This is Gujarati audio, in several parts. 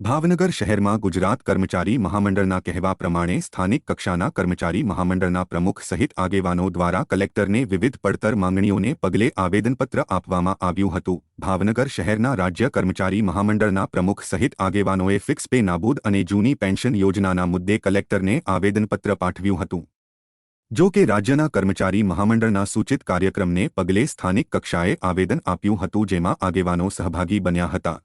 ભાવનગર શહેરમાં ગુજરાત કર્મચારી મહામંડળના કહેવા પ્રમાણે સ્થાનિક કક્ષાના કર્મચારી મહામંડળના પ્રમુખ સહિત આગેવાનો દ્વારા કલેક્ટરને વિવિધ પડતર માંગણીઓને પગલે આવેદનપત્ર આપવામાં આવ્યું હતું. ભાવનગર શહેરના રાજ્ય કર્મચારી મહામંડળના પ્રમુખ સહિત આગેવાનોએ ફિક્સ પે નાબૂદ અને જૂની પેન્શન યોજનાના મુદ્દે કલેક્ટરને આવેદનપત્ર પાઠવ્યું હતું. જો કે રાજ્યના કર્મચારી મહામંડળના સૂચિત કાર્યક્રમને પગલે સ્થાનિક કક્ષાએ આવેદન આપ્યું હતું જેમાં આગેવાનો સહભાગી બન્યા હતા.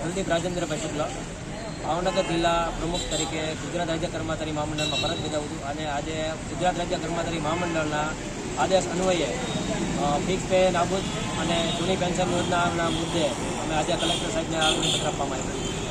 કુલદીપ રાજેન્દ્રભાઈ શુક્લા ભાવનગર જિલ્લા પ્રમુખ તરીકે ગુજરાત રાજ્ય કર્મચારી મહામંડળમાં ફરજ બજાવું છું અને આજે ગુજરાત રાજ્ય કર્મચારી મહામંડળના આદેશ અન્વયે ફિક્સ પે નાબૂદ અને જૂની પેન્શન યોજનાના મુદ્દે અમે આજે કલેક્ટર સાહેબને આવેદનપત્ર આપવામાં આવ્યું.